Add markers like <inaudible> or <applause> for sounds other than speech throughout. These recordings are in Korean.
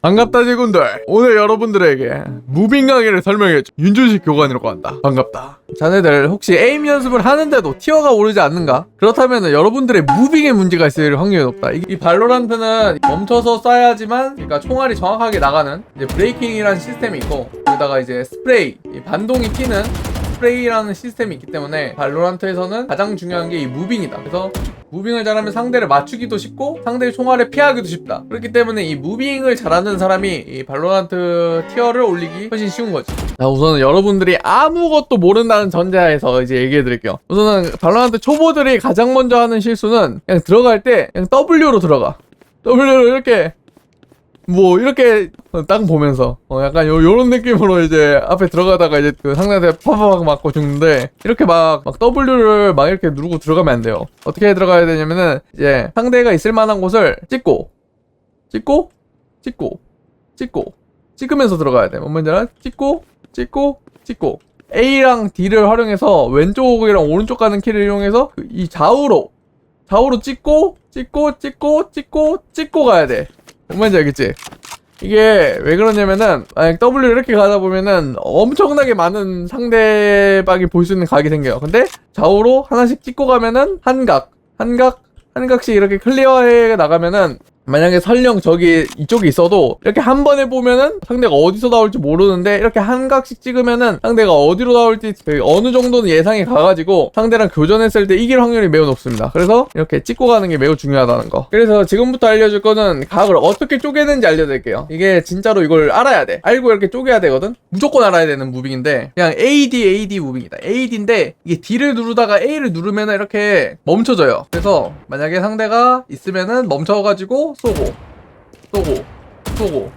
반갑다 제군들. 오늘 여러분들에게 무빙 강의를 설명해줘 윤준식 교관이라고 한다. 반갑다. 자네들 혹시 에임 연습을 하는데도 티어가 오르지 않는가? 그렇다면 여러분들의 무빙에 문제가 있을 확률이 높다. 이, 이 발로란트는 멈춰서 쏴야지만 그러니까 총알이 정확하게 나가는 이제 브레이킹이라는 시스템이 있고 거기다가 이제 스프레이 이 반동이 튀는 스프레이라는 시스템이 있기 때문에 발로란트에서는 가장 중요한 게 이 무빙이다 그래서 무빙을 잘하면 상대를 맞추기도 쉽고 상대의 총알을 피하기도 쉽다. 그렇기 때문에 이 무빙을 잘하는 사람이 이 발로란트 티어를 올리기 훨씬 쉬운 거지. 자, 우선은 여러분들이 아무것도 모른다는 전제하에서 이제 얘기해 드릴게요. 우선은 발로란트 초보들이 가장 먼저 하는 실수는 그냥 들어갈 때 그냥 W로 들어가. W로 이렇게 뭐 이렇게 딱 보면서 어 약간 요 요런 느낌으로 이제 앞에 들어가다가 이제 그 상대한테 파파박 맞고 죽는데 이렇게 막, 막 W를 막 이렇게 누르고 들어가면 안 돼요. 어떻게 들어가야 되냐면은 이제 상대가 있을 만한 곳을 찍고 찍고 찍고 찍고 찍으면서 들어가야 돼. 뭔 말인지 알아? 찍고 찍고 찍고 A랑 D를 활용해서 왼쪽이랑 오른쪽 가는 키를 이용해서 그이 좌우로 좌우로 찍고 찍고 찍고 찍고 찍고 가야 돼. 뭔 말인지 알겠지? 이게 왜 그러냐면은 만약 W 이렇게 가다 보면은 엄청나게 많은 상대방이 볼 수 있는 각이 생겨요. 근데 좌우로 하나씩 찍고 가면은 한각, 한각, 한각씩 이렇게 클리어해 나가면은 만약에 설령 저기 이쪽에 있어도 이렇게 한 번에 보면은 상대가 어디서 나올지 모르는데 이렇게 한 각씩 찍으면은 상대가 어디로 나올지 그 어느 정도는 예상이 가가지고 상대랑 교전했을 때 이길 확률이 매우 높습니다. 그래서 이렇게 찍고 가는 게 매우 중요하다는 거. 그래서 지금부터 알려줄 거는 각을 어떻게 쪼개는지 알려드릴게요. 이게 진짜로 이걸 알아야 돼. 알고 이렇게 쪼개야 되거든. 무조건 알아야 되는 무빙인데 그냥 AD AD 무빙이다. AD인데 이게 D를 누르다가 A를 누르면은 이렇게 멈춰져요. 그래서 만약에 상대가 있으면은 멈춰가지고 쏘고 쏘고 쏘고.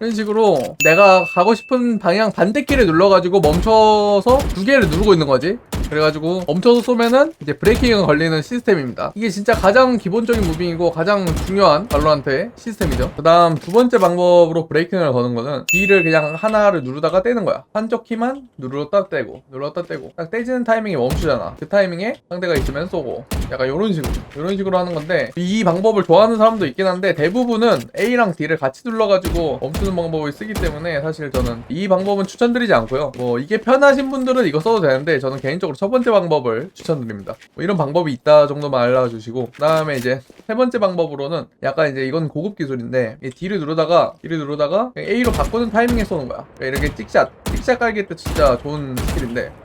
이런 식으로 내가 가고 싶은 방향 반대키를 눌러가지고 멈춰서 두 개를 누르고 있는 거지 그래가지고 멈춰서 쏘면은 이제 브레이킹이 걸리는 시스템입니다. 이게 진짜 가장 기본적인 무빙이고 가장 중요한 발로한테 시스템이죠. 그 다음 두 번째 방법으로 브레이킹을 거는 거는 B를 그냥 하나를 누르다가 떼는 거야. 한쪽 키만 누르렀다 떼고 누르렀다 떼고. 딱 떼지는 타이밍에 멈추잖아. 그 타이밍에 상대가 있으면 쏘고. 약간 이런 식으로. 이런 식으로 하는 건데 이 방법을 좋아하는 사람도 있긴 한데 대부분은 A랑 D를 같이 눌러가지고 멈추는 방법을 쓰기 때문에 사실 저는 이 방법은 추천드리지 않고요. 뭐 이게 편하신 분들은 이거 써도 되는데 저는 개인적으로 첫 번째 방법을 추천드립니다 뭐 이런 방법이 있다 정도만 알려주시고 그 다음에 이제 세 번째 방법으로는 약간 이제 이건 고급 기술인데 이 D를 누르다가 D를 누르다가 A로 바꾸는 타이밍에 쏘는 거야 그러니까 이렇게 찍샷 찍샷 깔기 때 진짜 좋은 스킬인데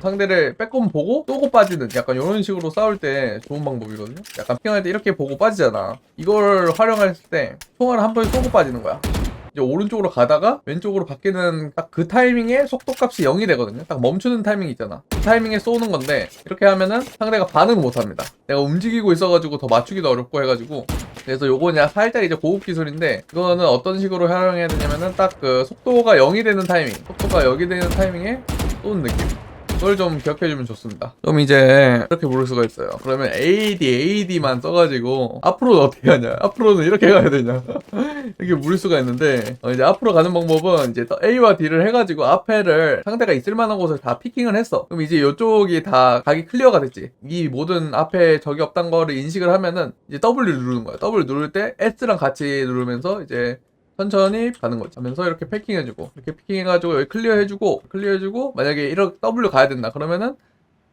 상대를 빼꼼 보고 쏘고 빠지는 약간 이런 식으로 싸울 때 좋은 방법이거든요. 약간 핑할 때 이렇게 보고 빠지잖아. 이걸 활용할 때 총알을 한 번에 쏘고 빠지는 거야. 이제 오른쪽으로 가다가 왼쪽으로 바뀌는 딱 그 타이밍에 속도값이 0이 되거든요. 딱 멈추는 타이밍 있잖아. 그 타이밍에 쏘는 건데 이렇게 하면은 상대가 반응을 못 합니다. 내가 움직이고 있어가지고 더 맞추기도 어렵고 해가지고 그래서 요거냐 살짝 이제 고급 기술인데 그거는 어떤 식으로 활용해야 되냐면은 딱 그 속도가 0이 되는 타이밍 속도가 0이 되는 타이밍에 쏘는 느낌 그걸 좀 기억해주면 좋습니다. 좀 이제 이렇게 부를 수가 있어요. 그러면 AD, AD만 써가지고 앞으로는 어떻게 하냐? 앞으로는 이렇게 가야 되냐? <laughs> 이렇게 물을 수가 있는데 어, 이제 앞으로 가는 방법은 이제 또 A와 D를 해가지고 앞에를 상대가 있을 만한 곳을 다 피킹을 했어. 그럼 이제 이쪽이 다 각이 클리어가 됐지. 이 모든 앞에 적이 없단 거를 인식을 하면은 이제 W 누르는 거야. W 누를 때 S랑 같이 누르면서 이제 천천히 가는 거지. 하면서 이렇게 패킹해주고, 이렇게 패킹해가지고 여기 클리어해주고, 클리어해주고, 만약에 이렇게 W 가야 된다. 그러면은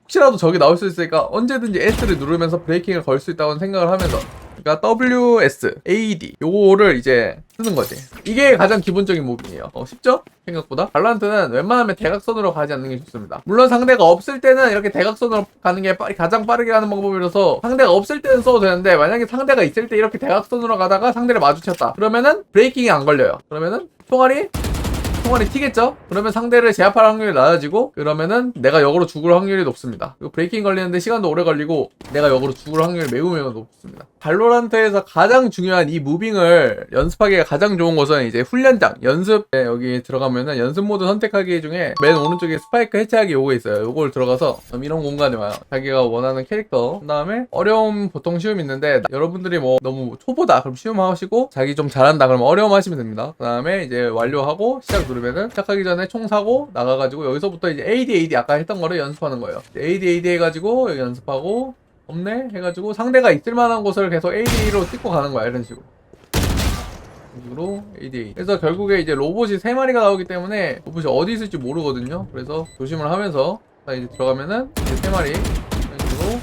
혹시라도 적이 나올 수 있으니까 언제든지 S를 누르면서 브레이킹을 걸 수 있다고 생각을 하면서 그러니까 WS, AD 요거를 이제 쓰는 거지. 이게 가장 기본적인 무빙이에요. 어, 쉽죠? 생각보다. 발란트는 웬만하면 대각선으로 가지 않는 게 좋습니다. 물론 상대가 없을 때는 이렇게 대각선으로 가는 게 빠- 가장 빠르게 가는 방법이라서 상대가 없을 때는 써도 되는데 만약에 상대가 있을 때 이렇게 대각선으로 가다가 상대를 마주쳤다. 그러면은 브레이킹이 안 걸려요. 그러면은 총알이 총알이 튀겠죠? 그러면 상대를 제압할 확률이 낮아지고 그러면은 내가 역으로 죽을 확률이 높습니다. 그리고 브레이킹 걸리는데 시간도 오래 걸리고 내가 역으로 죽을 확률이 매우 매우 높습니다. 발로란트에서 가장 중요한 이 무빙을 연습하기가 가장 좋은 것은 이제 훈련장 연습 에 여기 들어가면은 연습 모드 선택하기 중에 맨 오른쪽에 스파이크 해체하기 요거 있어요. 요걸 들어가서 음, 이런 공간에 와요. 자기가 원하는 캐릭터 그다음에 어려움 보통 쉬움 있는데 여러분들이 뭐 너무 초보다 그럼 쉬움 하시고 자기 좀 잘한다 그러면 어려움 하시면 됩니다. 그다음에 이제 완료하고 시작 누르 면은 시작하기 전에 총 사고 나가가지고 여기서부터 이제 AD AD 아까 했던 거를 연습하는 거예요. AD AD 해가지고 여기 연습하고 없네 해가지고 상대가 있을 만한 곳을 계속 AD로 찍고 가는 거야 이런 식으로. 식으로 ADA. 그래서 결국에 이제 로봇이 세 마리가 나오기 때문에 로봇이 어디 있을지 모르거든요. 그래서 조심을 하면서 자 이제 들어가면은 이제 세 마리 이런 식으로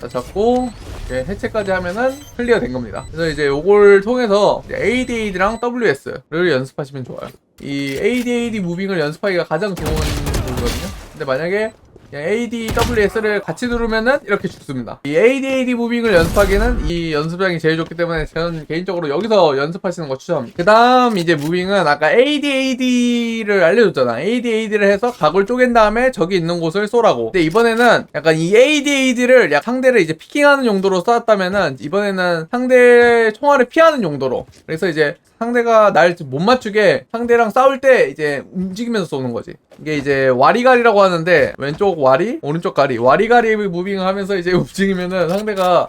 다 잡고 이렇게 해체까지 하면은 클리어 된 겁니다. 그래서 이제 요걸 통해서 ADAD랑 WS를 연습하시면 좋아요. 이 ADAD 무빙을 연습하기가 가장 좋은 부분이거든요. 근데 만약에 ADWS를 같이 누르면은 이렇게 죽습니다. 이 ADAD 무빙을 연습하기는 이 연습장이 제일 좋기 때문에 저는 개인적으로 여기서 연습하시는 거 추천합니다. 그 다음 이제 무빙은 아까 ADAD를 알려줬잖아. ADAD를 해서 각을 쪼갠 다음에 저기 있는 곳을 쏘라고. 근데 이번에는 약간 이 ADAD를 약 상대를 이제 피킹하는 용도로 쐈다면은 이번에는 상대 총알을 피하는 용도로. 그래서 이제 상대가 날 못 맞추게 상대랑 싸울 때 이제 움직이면서 쏘는 거지. 이게 이제 와리가리라고 하는데 왼쪽 와리, 오른쪽 가리, 와리 가리 무빙을 하면서 이제 움직이면은 상대가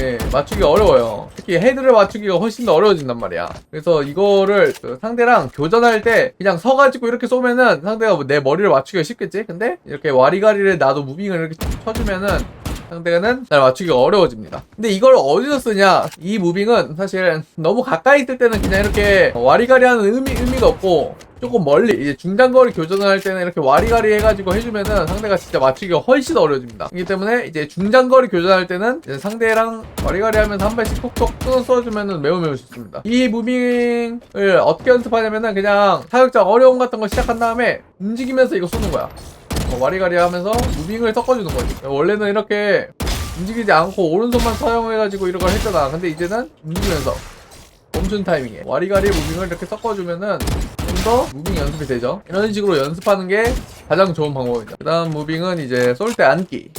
예, 맞추기 어려워요. 특히 헤드를 맞추기가 훨씬 더 어려워진단 말이야. 그래서 이거를 그 상대랑 교전할 때 그냥 서가지고 이렇게 쏘면은 상대가 뭐내 머리를 맞추기가 쉽겠지? 근데 이렇게 와리가리를 나도 무빙을 이렇게 쳐주면은 상대는 날 맞추기가 어려워집니다. 근데 이걸 어디서 쓰냐? 이 무빙은 사실 너무 가까이 있을 때는 그냥 이렇게 와리가리 하는 의미, 의미가 없고 조금 멀리 이제 중장거리 교전을 할 때는 이렇게 와리가리 해가지고 해주면은 상대가 진짜 맞추기가 훨씬 어려워집니다. 그렇기 때문에 이제 중장거리 교전할 때는 상대랑 와리가리 하면서 한 발씩 톡톡 끊어 쏘주면은 매우 매우 좋습니다. 이 무빙을 어떻게 연습하냐면은 그냥 사격장 어려움 같은 거 시작한 다음에 움직이면서 이거 쏘는 거야. 어, 와리가리 하면서 무빙을 섞어주는 거지. 원래는 이렇게 움직이지 않고 오른손만 사용해가지고 이런 걸 했잖아. 근데 이제는 움직이면서 멈춘 타이밍에 와리가리 무빙을 이렇게 섞어주면은 좀 더 무빙 연습이 되죠. 이런 식으로 연습하는 게 가장 좋은 방법입니다. 그 다음 무빙은 이제 쏠때 앉기.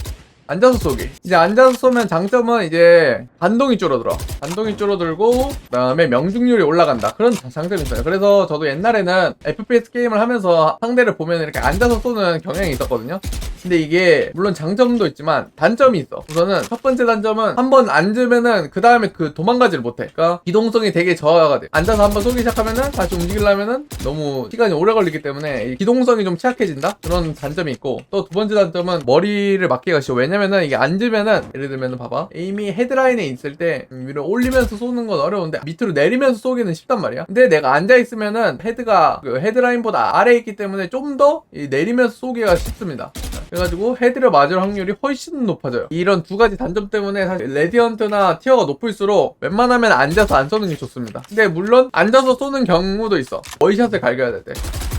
앉아서 쏘기. 이제 앉아서 쏘면 장점은 이제 반동이 줄어들어. 반동이 줄어들고 그 다음에 명중률이 올라간다. 그런 장점이 있어요. 그래서 저도 옛날에는 FPS 게임을 하면서 상대를 보면 이렇게 앉아서 쏘는 경향이 있었거든요. 근데 이게 물론 장점도 있지만 단점이 있어. 우선은 첫 번째 단점은 한 번 앉으면은 그 다음에 그 도망가지를 못해. 그러니까 기동성이 되게 저하가 돼. 앉아서 한번 쏘기 시작하면은 다시 움직이려면은 너무 시간이 오래 걸리기 때문에 이 기동성이 좀 취약해진다. 그런 단점이 있고 또 두 번째 단점은 머리를 맞기가 쉬워. 왜냐면은 이게 앉으면은 예를 들면은 봐봐. 에임이 헤드라인에 있을 때 위로 올리면서 쏘는 건 어려운데 밑으로 내리면서 쏘기는 쉽단 말이야. 근데 내가 앉아 있으면은 헤드가 그 헤드라인보다 아래에 있기 때문에 좀 더 내리면서 쏘기가 쉽습니다. 그래가지고 헤드를 맞을 확률이 훨씬 높아져요. 이런 두 가지 단점 때문에 사실 레디언트나 티어가 높을수록 웬만하면 앉아서 안 쏘는 게 좋습니다. 근데 물론 앉아서 쏘는 경우도 있어. 워이샷을 갈겨야 될 때.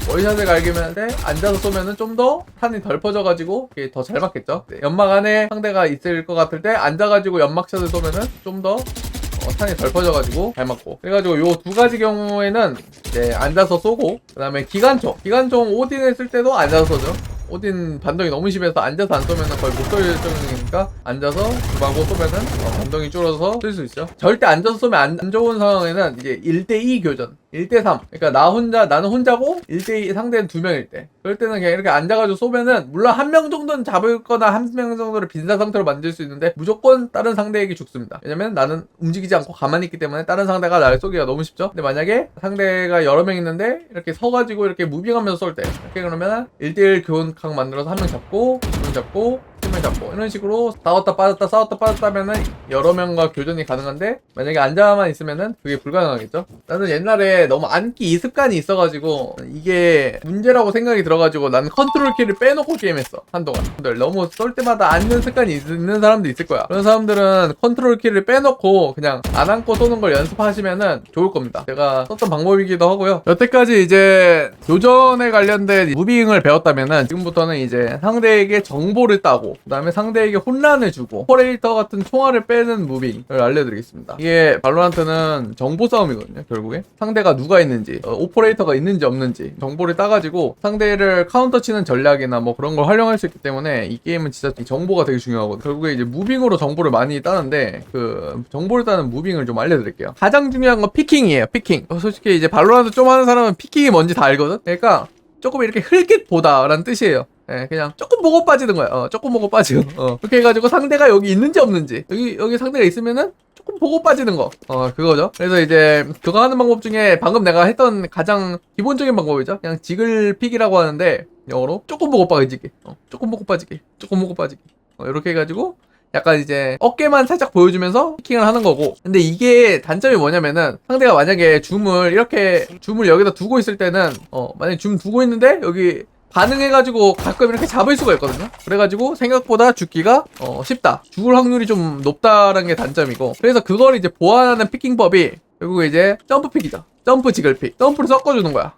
워이샷을 갈기면 돼 앉아서 쏘면은 좀 더 탄이 덜 퍼져가지고 이게 더 잘 맞겠죠. 네, 연막 안에 상대가 있을 것 같을 때 앉아가지고 연막샷을 쏘면은 좀더 어, 탄이 덜 퍼져가지고 잘 맞고. 그래가지고 요 두 가지 경우에는 이제 앉아서 쏘고 그 다음에 기관총. 기관총 오딘을 쓸 때도 앉아서 쏘죠. 오딘 반동이 너무 심해서 앉아서 안 쏘면 거의 못 쏠 정도니까 앉아서 주방고 쏘면은 어, 반동이 줄어서 쓸 수 있죠. 절대 앉아서 쏘면 안, 안 좋은 상황에는 이제 1대2 교전 1대3 그러니까 나 혼자 나는 혼자고 1대2 상대는 두 명일 때. 그럴 때는 그냥 이렇게 앉아가지고 쏘면은 물론 한 명 정도는 잡을 거나 한 명 정도를 빈사 상태로 만들 수 있는데 무조건 다른 상대에게 죽습니다. 왜냐면 나는 움직이지 않고 가만히 있기 때문에 다른 상대가 나를 쏘기가 너무 쉽죠? 근데 만약에 상대가 여러 명 있는데 이렇게 서가지고 이렇게 무빙하면서 쏠 때. 이렇게 그러면은 1대1 교훈 각 만들어서 한 명 잡고 두 명 잡고 팀을 잡고 이런 식으로 싸웠다 빠졌다 싸웠다 빠졌다 하면은 여러 명과 교전이 가능한데 만약에 앉아만 있으면은 그게 불가능하겠죠? 나는 옛날에 너무 앉기 이 습관이 있어가지고 이게 문제라고 생각이 들어가지고 나는 컨트롤 키를 빼놓고 게임했어 한동안. 근데 너무 쏠 때마다 앉는 습관이 있는 사람도 있을 거야. 그런 사람들은 컨트롤 키를 빼놓고 그냥 안 앉고 쏘는 걸 연습하시면은 좋을 겁니다. 제가 썼던 방법이기도 하고요. 여태까지 이제 교전에 관련된 무빙을 배웠다면은 지금부터는 이제 상대에게 정보를 따고 그 다음에 상대에게 혼란을 주고 오퍼레이터 같은 총알을 빼는 무빙을 알려드리겠습니다. 이게 발로란트는 정보 싸움이거든요 결국에. 상대가 누가 있는지 어, 오퍼레이터가 있는지 없는지 정보를 따가지고 상대를 카운터 치는 전략이나 뭐 그런 걸 활용할 수 있기 때문에 이 게임은 진짜 이 정보가 되게 중요하거든요. 결국에 이제 무빙으로 정보를 많이 따는데 그 정보를 따는 무빙을 좀 알려드릴게요. 가장 중요한 건 피킹이에요 피킹. 어, 솔직히 이제 발로란트 좀 하는 사람은 피킹이 뭔지 다 알거든? 그러니까 조금 이렇게 흘끗 보다라는 뜻이에요. 예, 그냥 조금 보고 빠지는 거야. 어, 조금 보고 빠지고. 어, 그렇게 해가지고 상대가 여기 있는지 없는지. 여기, 여기 상대가 있으면은 조금 보고 빠지는 거. 어, 그거죠. 그래서 이제 그거 하는 방법 중에 방금 내가 했던 가장 기본적인 방법이죠. 그냥 지글 픽이라고 하는데 영어로 조금 보고 빠지기. 어, 조금 보고 빠지기. 조금 보고 빠지기. 어, 이렇게 해가지고 약간 이제 어깨만 살짝 보여주면서 피킹을 하는 거고 근데 이게 단점이 뭐냐면은 상대가 만약에 줌을 이렇게 줌을 여기다 두고 있을 때는 어 만약에 줌 두고 있는데 여기 반응해가지고 가끔 이렇게 잡을 수가 있거든요. 그래가지고 생각보다 죽기가 어, 쉽다. 죽을 확률이 좀 높다라는 게 단점이고. 그래서 그걸 이제 보완하는 피킹법이 결국 이제 점프 픽이죠. 점프 지글픽. 점프를 섞어주는 거야.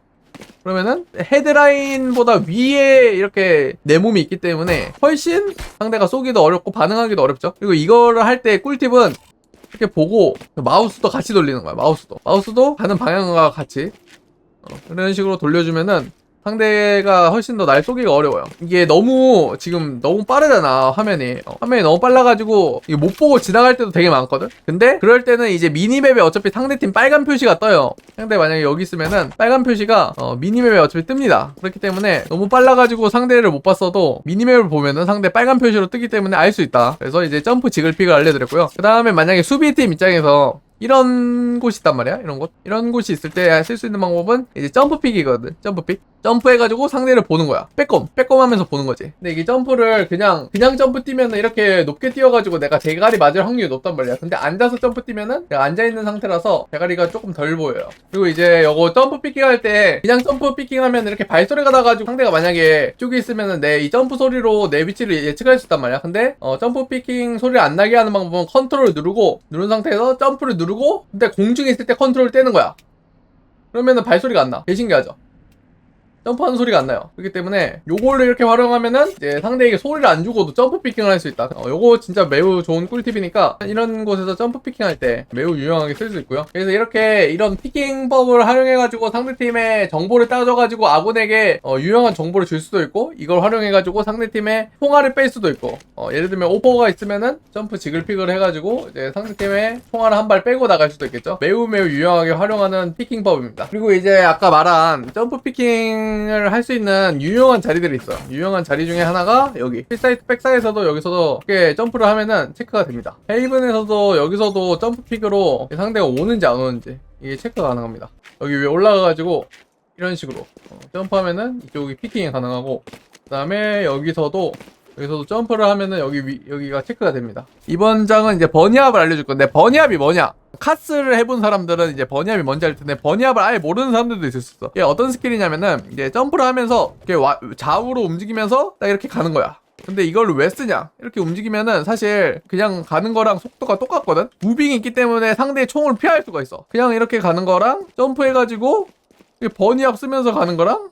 그러면은 헤드라인보다 위에 이렇게 내 몸이 있기 때문에 훨씬 상대가 쏘기도 어렵고 반응하기도 어렵죠. 그리고 이거를 할 때 꿀팁은 이렇게 보고 마우스도 같이 돌리는 거야. 마우스도. 마우스도 가는 방향과 같이 어, 이런 식으로 돌려주면은 상대가 훨씬 더 날 쏘기가 어려워요. 이게 너무 지금 너무 빠르잖아 화면이. 어, 화면이 너무 빨라가지고 이게 못 보고 지나갈 때도 되게 많거든. 근데 그럴 때는 이제 미니맵에 어차피 상대팀 빨간 표시가 떠요. 상대 만약에 여기 있으면은 빨간 표시가 어, 미니맵에 어차피 뜹니다. 그렇기 때문에 너무 빨라가지고 상대를 못 봤어도 미니맵을 보면은 상대 빨간 표시로 뜨기 때문에 알 수 있다. 그래서 이제 점프 지글픽을 알려드렸고요. 그 다음에 만약에 수비팀 입장에서 이런 곳이 있단 말이야. 이런 곳. 이런 곳이 있을 때 쓸 수 있는 방법은 이제 점프픽이거든. 점프픽. 점프해가지고 상대를 보는 거야. 빼꼼. 빼꼼 하면서 보는 거지. 근데 이게 점프를 그냥, 그냥 점프 뛰면은 이렇게 높게 뛰어가지고 내가 대가리 맞을 확률이 높단 말이야. 근데 앉아서 점프 뛰면은 내가 앉아 있는 상태라서 대가리가 조금 덜 보여요. 그리고 이제 요거 점프 피킹 할 때 그냥 점프 피킹 하면 이렇게 발소리가 나가지고 상대가 만약에 쪽에 있으면은 내 이 점프 소리로 내 위치를 예측할 수 있단 말이야. 근데 어, 점프 피킹 소리를 안 나게 하는 방법은 컨트롤을 누르고 누른 상태에서 점프를 누르고 근데 공중에 있을 때 컨트롤을 떼는 거야. 그러면은 발소리가 안 나. 개 신기하죠? 점프하는 소리가 안 나요. 그렇기 때문에 요거를 이렇게 활용하면은 이제 상대에게 소리를 안 주고도 점프 피킹을 할 수 있다. 어, 요거 진짜 매우 좋은 꿀팁이니까 이런 곳에서 점프 피킹 할 때 매우 유용하게 쓸 수 있고요. 그래서 이렇게 이런 피킹법을 활용해가지고 상대팀의 정보를 따져가지고 아군에게 어, 유용한 정보를 줄 수도 있고 이걸 활용해가지고 상대팀의 통화를 뺄 수도 있고 어, 예를 들면 오퍼가 있으면은 점프 지글픽을 해가지고 이제 상대팀의 통화를 한발 빼고 나갈 수도 있겠죠. 매우 매우 유용하게 활용하는 피킹법입니다. 그리고 이제 아까 말한 점프 피킹 을 할 수 있는 유용한 자리들이 있어요. 유용한 자리 중에 하나가 여기 필사이트 백사에서도 여기서도 이렇게 점프를 하면은 체크가 됩니다. 헤이븐에서도 여기서도 점프 픽으로 상대가 오는지 안 오는지 이게 체크가 가능합니다. 여기 위에 올라가가지고 이런 식으로 어, 점프하면은 이쪽이 피킹이 가능하고 그 다음에 여기서도 여기서도 점프를 하면은 여기 위, 여기가 체크가 됩니다. 이번 장은 이제 버니압을 알려줄 건데 버니압이 뭐냐? 카스를 해본 사람들은 이제 버니압이 뭔지 알 텐데 버니압을 아예 모르는 사람들도 있을 수 있어. 이게 어떤 스킬이냐면은 이제 점프를 하면서 이렇게 와- 좌우로 움직이면서 딱 이렇게 가는 거야. 근데 이걸 왜 쓰냐? 이렇게 움직이면은 사실 그냥 가는 거랑 속도가 똑같거든? 무빙이 있기 때문에 상대의 총을 피할 수가 있어. 그냥 이렇게 가는 거랑 점프해가지고 버니압 쓰면서 가는 거랑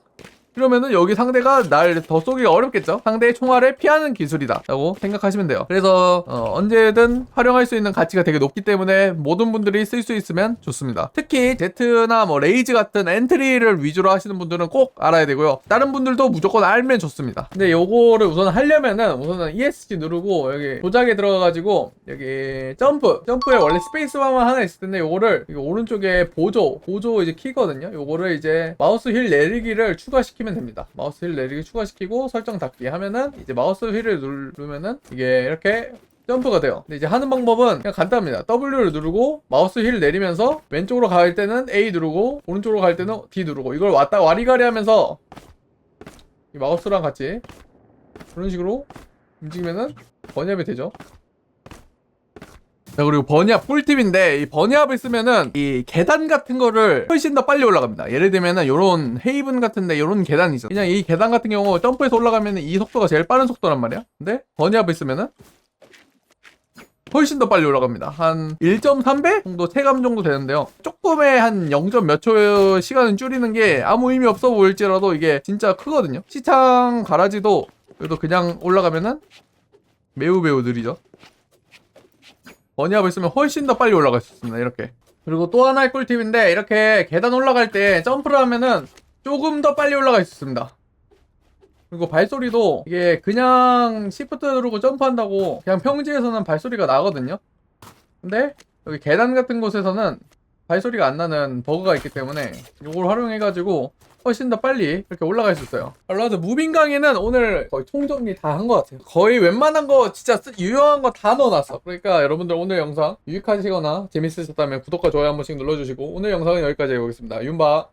그러면은 여기 상대가 날 더 쏘기가 어렵겠죠? 상대의 총알을 피하는 기술이다 라고 생각하시면 돼요. 그래서 어, 언제든 활용할 수 있는 가치가 되게 높기 때문에 모든 분들이 쓸 수 있으면 좋습니다. 특히 제트나 뭐 레이즈 같은 엔트리를 위주로 하시는 분들은 꼭 알아야 되고요. 다른 분들도 무조건 알면 좋습니다. 근데 요거를 우선 하려면은 우선은 ESC 누르고 여기 조작에 들어가가지고 여기 점프 점프에 원래 스페이스바만 하나 있을 텐데 요거를 여기 오른쪽에 보조 보조 이제 키거든요. 요거를 이제 마우스 휠 내리기를 추가시키면 됩니다 마우스 휠 내리기 추가시키고 설정 닫기 하면은 이제 마우스 휠을 누르면은 이게 이렇게 점프가 돼요. 근데 이제 하는 방법은 그냥 간단합니다. W를 누르고 마우스 휠을 내리면서 왼쪽으로 갈 때는 A 누르고 오른쪽으로 갈 때는 D 누르고 이걸 왔다 와리가리 하면서 이 마우스랑 같이 그런 식으로 움직이면은 번역이 되죠. 자 그리고 번역 꿀팁인데 이 번역을 쓰면은 이 계단 같은 거를 훨씬 더 빨리 올라갑니다. 예를 들면은 요런 헤이븐 같은데 요런 계단이 있어. 그냥 이 계단 같은 경우 점프해서 올라가면은 이 속도가 제일 빠른 속도란 말이야. 근데 번역을 쓰면은 훨씬 더 빨리 올라갑니다. 한 1.3배 정도 체감 정도 되는데요. 조금의 한 0. 몇 초의 시간을 줄이는 게 아무 의미 없어 보일지라도 이게 진짜 크거든요. 시창 가라지도 그래도 그냥 올라가면은 매우 매우 느리죠. 버니압을 쓰면 훨씬 더 빨리 올라갈 수 있습니다. 이렇게. 그리고 또 하나의 꿀팁인데 이렇게 계단 올라갈 때 점프를 하면은 조금 더 빨리 올라갈 수 있습니다. 그리고 발소리도 이게 그냥 시프트 누르고 점프한다고 그냥 평지에서는 발소리가 나거든요. 근데 여기 계단 같은 곳에서는 발소리가 안 나는 버그가 있기 때문에 이걸 활용해가지고 훨씬 더 빨리 이렇게 올라갈 수 있어요. 알라드 무빙 강의는 오늘 거의 총정리 다 한 것 같아요. 거의 웬만한 거 진짜 쓰- 유용한 거 다 넣어놨어. 그러니까 여러분들 오늘 영상 유익하시거나 재밌으셨다면 구독과 좋아요 한 번씩 눌러주시고 오늘 영상은 여기까지 해보겠습니다. 윤바.